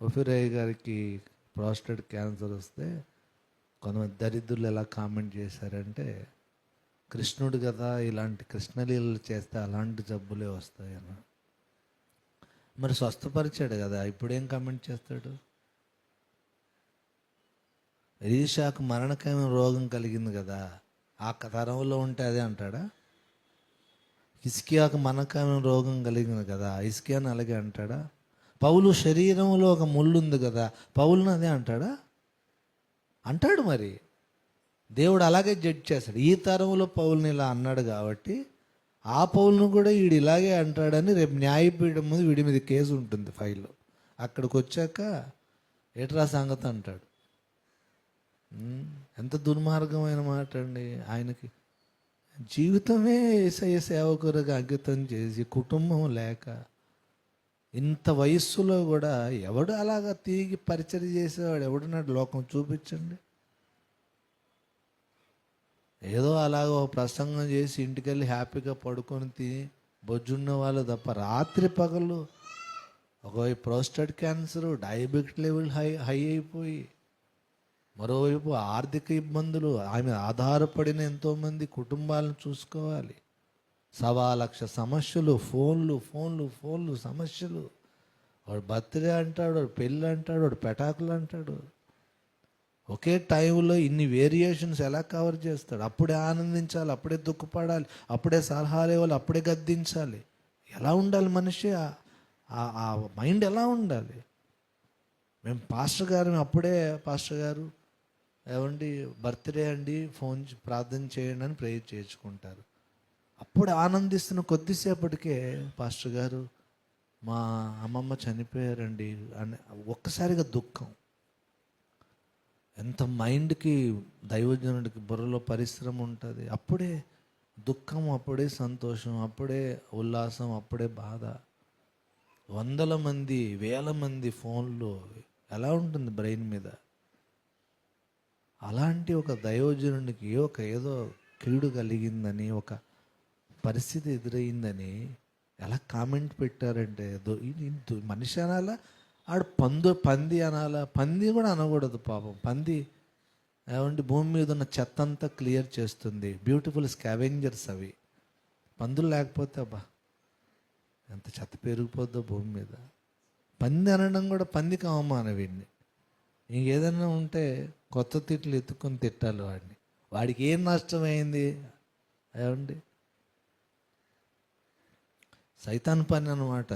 ఒఫిరాయ్ గారికి prostate cancer వస్తే కొంతమంది దరిద్రులు ఎలా కామెంట్ చేశారంటే కృష్ణుడు కదా ఇలాంటి కృష్ణలీలలు చేస్తే అలాంటి జబ్బులే వస్తాయని మరి స్వస్థపరిచాడు కదా ఇప్పుడేం కామెంట్ చేస్తాడు? రీషాకు మరణకరమైన రోగం కలిగింది కదా ఆ తరంలో ఉంటే అదే అంటాడా? ఇస్కియాకు మరణకరమైన రోగం కలిగింది కదా ఇస్కియాని అలాగే అంటాడా? పౌలు శరీరంలో ఒక ముళ్ళు ఉంది కదా పౌలుని అదే అంటాడా? అంటాడు మరి. దేవుడు అలాగే జడ్జ్ చేస్తాడు. ఈ తరంలో పౌల్ని ఇలా అన్నాడు కాబట్టి ఆ పౌలను కూడా వీడు ఇలాగే అంటాడని రేపు న్యాయపీఠం ముందు వీడి మీద కేసు ఉంటుంది ఫైల్లో. అక్కడికి వచ్చాక ఏట్రా సంగతి అంటాడు. ఎంత దుర్మార్గమైన మాట అండి ఆయనకి. జీవితమే ఏసయ్య సేవకురగా అంకితం చేసి కుటుంబం లేక ఇంత వయస్సులో కూడా ఎవడు అలాగా తీగి పరిచయం చేసేవాడు? ఎవడున్నాడు లోకం చూపించండి. ఏదో అలాగ ఒక ప్రసంగం చేసి ఇంటికెళ్ళి హ్యాపీగా పడుకొని తిని బొజ్జున్న వాళ్ళు తప్ప రాత్రి పగలు ఒకవైపు prostate cancer diabetic level high high అయిపోయి మరోవైపు ఆర్థిక ఇబ్బందులు ఆమె ఆధారపడిన ఎంతోమంది కుటుంబాలను చూసుకోవాలి. సవా లక్ష సమస్యలు ఫోన్లు ఫోన్లు ఫోన్లు సమస్యలు. వాడు బర్త్డే అంటాడు వాడు పెళ్ళి అంటాడు వాడు పెటాకులు అంటాడు. ఒకే టైంలో ఇన్ని వేరియేషన్స్ ఎలా కవర్ చేస్తాడు? అప్పుడే ఆనందించాలి అప్పుడే దుఃఖపడాలి అప్పుడే సలహాలు ఇవ్వాలి అప్పుడే గద్దించాలి. ఎలా ఉండాలి మనిషి? ఆ- మైండ్ ఎలా ఉండాలి? మేము పాస్టర్ గారు అప్పుడే పాస్టర్ గారు. ఏమండి? బర్త్డే అండి ఫోన్ ప్రార్థన చేయండి అని ప్రేయర్ చేసుకుంటారు అప్పుడు ఆనందిస్తున్న కొద్దిసేపటికే పాస్టర్ గారు మా అమ్మమ్మ చనిపోయారండి అని ఒక్కసారిగా దుఃఖం. ఎంత మైండ్కి దైవజనుడికి బుర్రలో పరిశ్రమ ఉంటుంది. అప్పుడే దుఃఖం అప్పుడే సంతోషం అప్పుడే ఉల్లాసం అప్పుడే బాధ. వందల మంది వేల మంది ఫోన్లు ఎలా ఉంటుంది బ్రెయిన్ మీద? అలాంటి ఒక దైవజనునికి ఒక ఏదో కీడు కలిగిందని ఒక పరిస్థితి ఎదురైందని ఎలా కామెంట్ పెట్టారంటే మనిషి అనాలా? ఆడు పందు పంది అనాలా? పంది కూడా అనకూడదు పాపం. పంది ఏమంటే భూమి మీద ఉన్న చెత్త అంతా క్లియర్ చేస్తుంది. బ్యూటిఫుల్ స్కావెంజర్స్ అవి. పందులు లేకపోతే అబ్బా ఎంత చెత్త పెరిగిపోద్దో భూమి మీద. పంది అనడం కూడా పందికి అవమానం వీడిని. ఇంకేదైనా ఉంటే కొత్త తిట్లు ఎత్తుకొని తిట్టాలి వాడిని. వాడికి ఏం నష్టమైంది? ఏమండి? సైతాన్ పని అన్నమాట